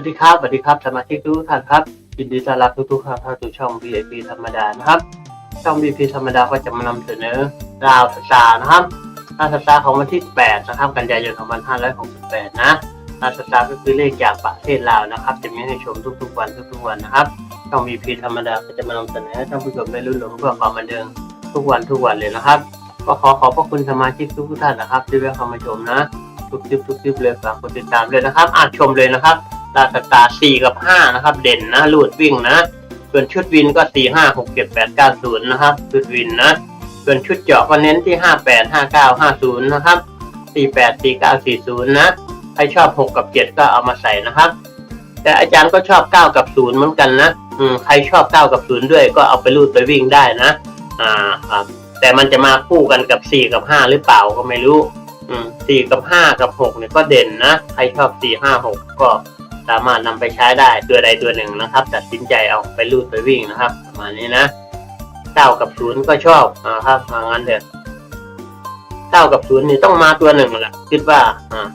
วัสดีครับ สวัสดีครับ สมาชิกทุกท่านครับ ยินดีต้อนรับทุกๆท่านเข้าสู่ช่อง VIP ธรรมดานะครับ ช่อง VIP ธรรมดาก็จะมานำเสนอราวสตาร์นะครับราวสตาร์ของวันที่ 8 นะครับ กันยายน 2568 นะราวสตาร์ก็คือเลขจากประเทศลาวนะครับ จะมีให้ชมทุกๆวันทุกๆวันนะครับ ช่อง VIP ธรรมดาก็จะมานำเสนอให้ท่านผู้ชมได้รุ่นหลงเพื่อความบันเทิงทุกวันทุกวันเลยนะครับ ก็ขอขอบพระคุณสมาชิกทุกท่านนะครับ ที่แวะเข้ามาชมนะ ทุกคลิปทุกคลิปเลยฝากกดติดตามเลยนะครับอ่านชมเลยนะครับ ลาสตาสี่กับห้านะครับ เด่นนะลูดวิ่งนะส่วนชุดวินก็สี่ห้าหกเจ็ดแปดเก้าศูนย์นะครับ ชุดวินนะส่วนชุดเจาะก็เน้นที่ห้าแปดห้าเก้าห้าศูนย์นะครับสี่แปดสี่เก้าสี่ศูนย์นะใครชอบหกกับเจ็ดก็เอามาใส่นะครับ แต่อาจารย์ก็ชอบเก้ากับศูนย์เหมือนกันนะอืมใครชอบเก้ากับศูนย์ด้วยก็เอาไปลูดไปวิ่งได้นะอ่าครับแต่มันจะมาคู่กันกับสี่กับห้าหรือเปล่าก็ไม่รู้สี่กับห้ากับหกเนี่ยก็เด่นนะ ใครชอบสี่ห้าหกก็ สามารถนำไปใช้ได้ตัวใดตัวหนึ่งนะครับ ตัดสินใจเอาไปลูดไปวิ่งนะครับ ประมาณนี้นะเก้ากับศูนย์ก็ชอบอ่าครับทางนั้นเถอะเก้ากับศูนย์นี่ต้องมาตัวหนึ่งแหละคิดว่าอ่า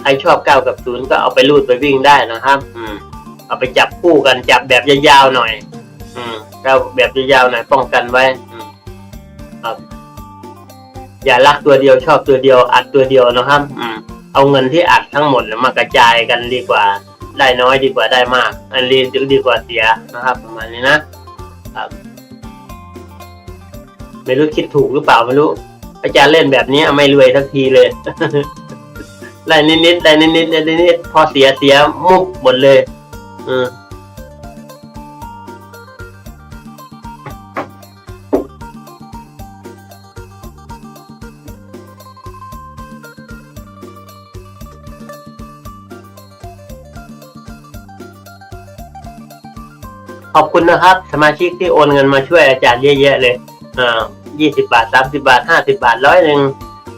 ใครชอบเก้ากับศูนย์ก็เอาไปลูดไปวิ่งได้นะครับ อืม เอาไปจับคู่กันจับแบบยาวๆหน่อย อืมเราแบบยาวๆหน่อยป้องกันไว้อืมครับอย่ารักตัวเดียวชอบตัวเดียวอัดตัวเดียวนะครับ อืม เอาเงินที่อัดทั้งหมดมากระจายกันดีกว่า ได้น้อยดีกว่าได้มาก อันนี้ดีกว่าเสียนะครับ ประมาณนี้นะครับ ไม่รู้คิดถูกหรือเปล่าไม่รู้ อาจารย์เล่นแบบนี้ไม่รวยสักทีเลยได้นิดๆได้นิดๆได้นิดๆพอเสียเสียมุกหมดเลย อืม ขอบคุณนะครับ สมาชิกที่โอนเงินมาช่วยอาจารย์เยอะๆเลยอ่ายี่สิบาทสามสิบาทห้าสิบาทร้อยหนึ่ง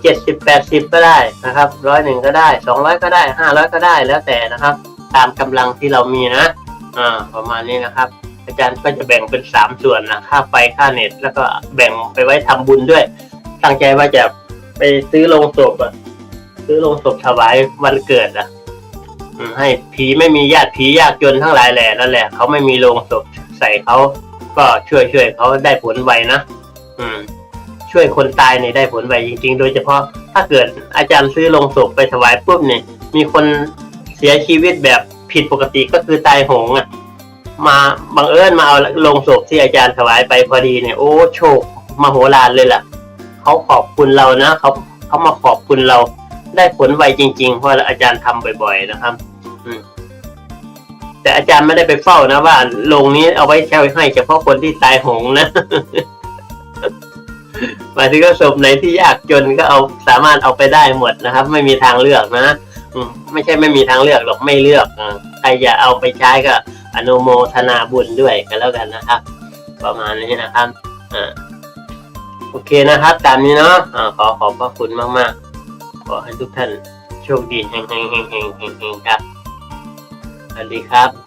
เจ็ดสิบแปดสิบก็ได้นะครับร้อยหนึ่งก็ได้สองร้อยก็ได้ห้าร้อยก็ได้แล้วแต่นะครับ ตามกำลังที่เรามีนะอ่าประมาณนี้นะครับ อาจารย์ก็จะแบ่งเป็นสามส่วนนะค่าไฟค่าเน็ต แล้วก็แบ่งไปไว้ทำบุญด้วย ตั้งใจว่าจะไปซื้อโลงศพอะซื้อโลงศพถวายวันเกิดอะ ให้ผีไม่มีญาติผียากจนทั้งหลายแหล่นั่นแหละเขาไม่มีโลงศพใส่เขาก็ช่วยช่วยเขาได้ผลไวนะอืม ช่วยคนตายเนี่ยได้ผลไวจริง ๆ โดยเฉพาะถ้าเกิดอาจารย์ซื้อโลงศพไปถวายปุ๊บเนี่ยมีคนเสียชีวิตแบบผิดปกติก็คือตายโหงอะ่ะ มาบังเอิญมาเอาโลงศพที่อาจารย์ถวายไปพอดีเนี่ยโอ้โชคมโหฬารเลยล่ะเขาขอบคุณเรานะเขาเขามาขอบคุณเรา ได้ผลไวจริง ๆ เพราะอาจารย์ทำบ่อย ๆ นะครับแต่อาจารย์ไม่ได้ไปเฝ้านะว่าโรงนี้เอาไว้แช่ให้เฉพาะคนที่ตายหงนะหมายถึงก็ศพไหนที่ยากจนก็เอาสามารถเอาไปได้หมดนะครับ ไม่มีทางเลือกนะอืไม่ใช่ไม่มีทางเลือกหรอกไม่เลือกอใครจะเอาไปใช้ก็อนุโมทนาบุญด้วยกันแล้วกันนะครับ ประมาณนี้นะครับอ่าโอเคนะครับ ตามนี้เนาะอ่าขอขอบพระคุณมากๆ ขอให้ทุกท่านโชคดีเฮงๆๆๆๆครับ สวัสดีครับ